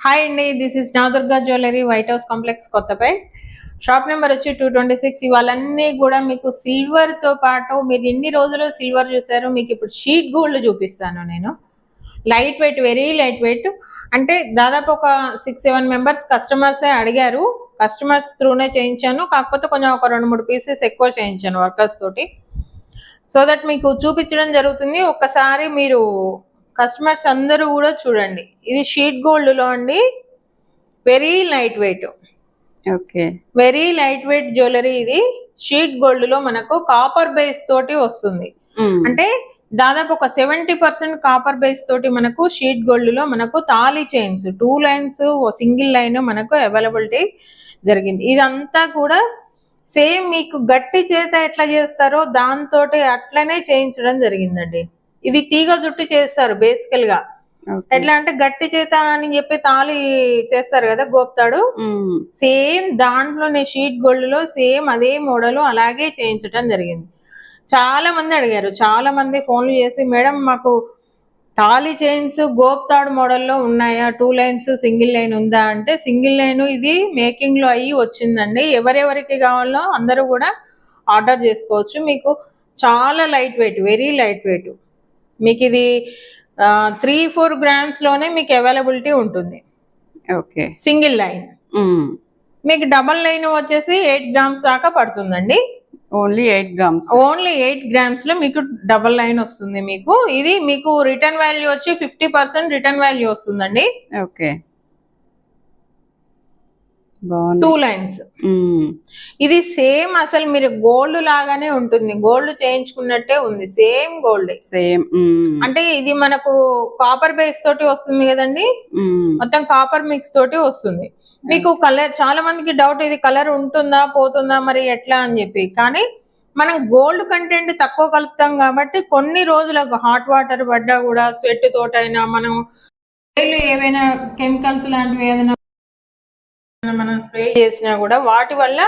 Hi అండి this is Navadurga jewellery white house complex Kothapet shop number వచ్చి two twenty six ఇవాళన్నీ కూడా మీకు సిల్వర్తో పాటు మీరు ఎన్ని రోజులు సిల్వర్ చూసారు మీకు ఇప్పుడు షీట్ గోల్డ్ చూపిస్తాను నేను. Light weight very light weight అంటే దాదాపు ఒక సిక్స్ సెవెన్ మెంబర్స్ కస్టమర్సే అడిగారు. కస్టమర్స్ త్రూనే చేయించాను. కాకపోతే కొంచెం ఒక రెండు మూడు పీసెస్ ఎక్కువ చేయించాను వర్కర్స్ తోటి. సో దట్ మీకు చూపించడం జరుగుతుంది. ఒక్కసారి మీరు కస్టమర్స్ అందరూ కూడా చూడండి. ఇది షీట్ గోల్డ్లో అండి. Very light weight. Okay. Very light weight jewellery ఇది. షీట్ గోల్డ్లో మనకు కాపర్ బేస్ తోటి వస్తుంది. అంటే దాదాపు ఒక సెవెంటీ పర్సెంట్ కాపర్ బేస్ తోటి మనకు షీట్ గోల్డ్లో మనకు thali chains two lines single line మనకు అవైలబిలిటీ జరిగింది. ఇదంతా కూడా సేమ్ మీకు గట్టి చేత ఎట్లా చేస్తారో దాంతో అట్లనే చేయించడం జరిగిందండి. ఇది తీగ జుట్టు చేస్తారు బేసికల్గా. ఎట్లా అంటే గట్టి చేత అని చెప్పి తాళి చేస్తారు కదా గోప్తాడు. సేమ్ దాంట్లోనే షీట్ గోల్డ్లో సేమ్ అదే మోడల్ అలాగే చేయించడం జరిగింది. చాలా మంది అడిగారు. చాలా మంది ఫోన్లు చేసి మేడం మాకు తాళి చైన్స్ గోప్తాడు మోడల్లో ఉన్నాయా? టూ లైన్స్ సింగిల్ లైన్ ఉందా? అంటే సింగిల్ లైన్ ఇది మేకింగ్లో అయ్యి వచ్చిందండి. ఎవరెవరికి కావాలో అందరూ కూడా ఆర్డర్ చేసుకోవచ్చు. మీకు చాలా light weight very light weight. మీకు ఇది త్రీ ఫోర్ గ్రామ్స్లోనే మీకు అవైలబిలిటీ ఉంటుంది. ఓకే. సింగిల్ లైన్ మీకు డబల్ లైన్ వచ్చేసి ఎయిట్ గ్రామ్స్ దాకా పడుతుందండి. Only eight grams only eight గ్రామ్స్లో మీకు డబల్ లైన్ వస్తుంది మీకు. ఇది మీకు రిటర్న్ వాల్యూ వచ్చి ఫిఫ్టీ పర్సెంట్ రిటర్న్ వాల్యూ వస్తుందండి. ఓకే. టూ లైన్స్ ఇది సేమ్ అసలు మీరు గోల్డ్ లాగానే ఉంటుంది. గోల్డ్ చేయించుకున్నట్టే ఉంది. సేమ్ గోల్డ్ సేమ్ అంటే ఇది మనకు కాపర్ బేస్ తోటి వస్తుంది కదండి? మొత్తం కాపర్ మిక్స్ తోటి వస్తుంది. మీకు కలర్ చాలా మందికి డౌట్ ఇది కలర్ ఉంటుందా పోతుందా మరి ఎట్లా అని చెప్పి. కానీ మనం గోల్డ్ కంటెంట్ తక్కువ కలుపుతాం కాబట్టి కొన్ని రోజులకు హాట్ వాటర్ పడ్డా కూడా స్వెట్ తోటైనా మనం ఏవైనా కెమికల్స్ లాంటివి ఏదైనా మనం స్ప్రే చేసినా కూడా వాటి వల్ల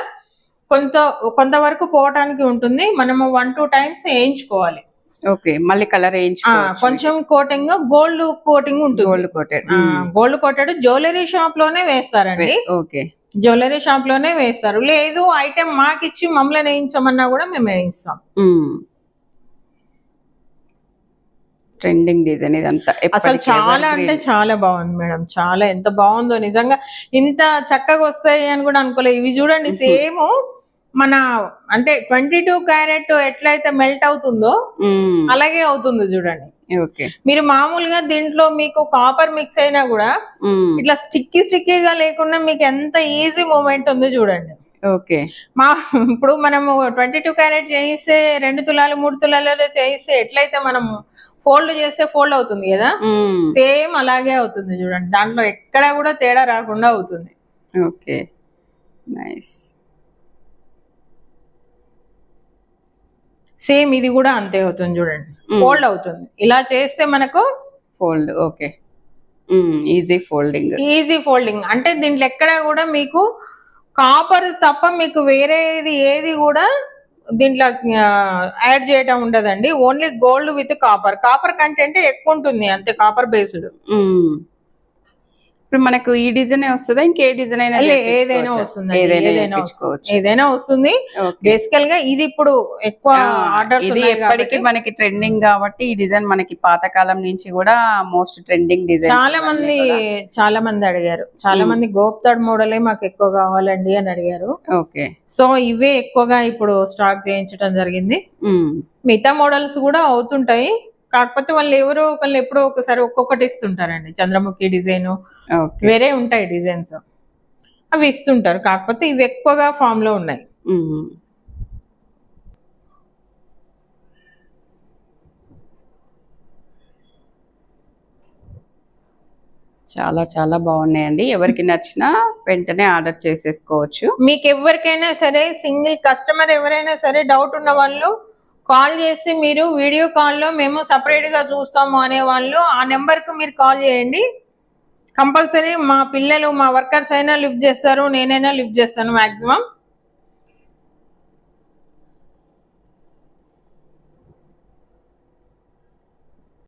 కొంత కొంతవరకు పోవటానికి ఉంటుంది. మనము వన్ టూ టైమ్స్ వేయించుకోవాలి. ఓకే మళ్ళీ కలర్ కొంచెం కోటింగ్ గోల్డ్ కోటింగ్ ఉంటుంది. Gold coated. Gold coated jewellery షాప్లోనే వేస్తారండి. ఓకే. జ్యువెలరీ షాప్లోనే వేస్తారు. లేదు ఐటెం మాకు ఇచ్చి మమ్మల్ని వేయించమన్నా కూడా మేము వేయిస్తాం. ట్రెండింగ్ డిజైన్ ఇదంతా అసలు చాలా. అంటే చాలా బాగుంది మేడం. చాలా ఎంత బాగుందో నిజంగా. ఇంత చక్కగా వస్తాయి అని కూడా అనుకోలేదు. ఇవి చూడండి సేమ్ మన అంటే ట్వంటీ టూ క్యారెట్ ఎట్లయితే మెల్ట్ అవుతుందో. అలాగే అవుతుంది చూడండి. మీరు మామూలుగా దీంట్లో మీకు కాపర్ మిక్స్ అయినా కూడా. ఇట్లా స్టిక్కీ స్టిక్కీగా లేకుండా మీకు ఎంత ఈజీ మూమెంట్ ఉందో చూడండి. ఓకే. మా ఇప్పుడు మనము ట్వంటీ టూ క్యారెట్ చేయిస్తే రెండు తులాలు మూడు తులాలలో చేయిస్తే ఎట్లయితే మనం ఫోల్డ్ చేస్తే ఫోల్డ్ అవుతుంది కదా. సేమ్ అలాగే అవుతుంది చూడండి. దాంట్లో ఎక్కడ కూడా తేడా రాకుండా అవుతుంది. ఓకే. నైస్. సేమ్ ఇది కూడా అంతే అవుతుంది చూడండి. ఫోల్డ్ అవుతుంది. ఇలా చేస్తే మనకు fold okay. Easy folding. Easy folding. అంటే దీంట్లో ఎక్కడ కూడా మీకు కాపర్ తప్ప మీకు వేరేది ఏది కూడా దీంట్లో యాడ్ చేయటం ఉండదండి. Only gold with copper copper content ఎక్కువ ఉంటుంది అంతే కాపర్ బేస్డ్ ఇప్పుడు మనకు ఈ డిజైన్ వస్తుందా? ఇంకే డిజైన్ అయినా ఏదైనా? వస్తుంది ఏదైనా వస్తుంది. బేసికల్గా ఇది ఇప్పుడు ఎక్కువ ఆర్డర్స్ ఇది ఎప్పటికీ మనకి ట్రెండింగ్ కాబట్టి ఈ డిజైన్ మనకి పాతకాలం నుంచి కూడా మోస్ట్ ట్రెండింగ్ డిజైన్ చాలా మంది చాలా మంది అడిగారు. చాలా మ్మ్. మంది గోప్తాడ్ మోడలే మాకు ఎక్కువ కావాలండి అని అడిగారు. ఓకే. సో ఇవే ఎక్కువగా ఇప్పుడు స్టాక్ చేయించడం జరిగింది. మిగతా మోడల్స్ కూడా అవుతుంటాయి. కాకపోతే వాళ్ళు ఎవరో ఒకళ్ళు ఎప్పుడో ఒకసారి ఒక్కొక్కటి ఇస్తుంటారండి. చంద్రముఖి డిజైన్ వేరే ఉంటాయి డిజైన్స్. అవి ఇస్తుంటారు. కాకపోతే ఇవి ఎక్కువగా ఫామ్లో ఉన్నాయి. చాలా చాలా బాగున్నాయండి. ఎవరికి నచ్చినా వెంటనే ఆర్డర్ చేసేసుకోవచ్చు. మీకు ఎవరికైనా సరే సింగిల్ కస్టమర్ ఎవరైనా సరే డౌట్ ఉన్న వాళ్ళు కాల్ చేసి మీరు వీడియో కాల్లో మేము సపరేట్గా చూస్తాము అనే వాళ్ళు ఆ నెంబర్కు మీరు కాల్ చేయండి. కంపల్సరీ మా పిల్లలు మా వర్కర్స్ అయినా లిఫ్ట్ చేస్తారు నేనైనా లిఫ్ట్ చేస్తాను మాక్సిమం.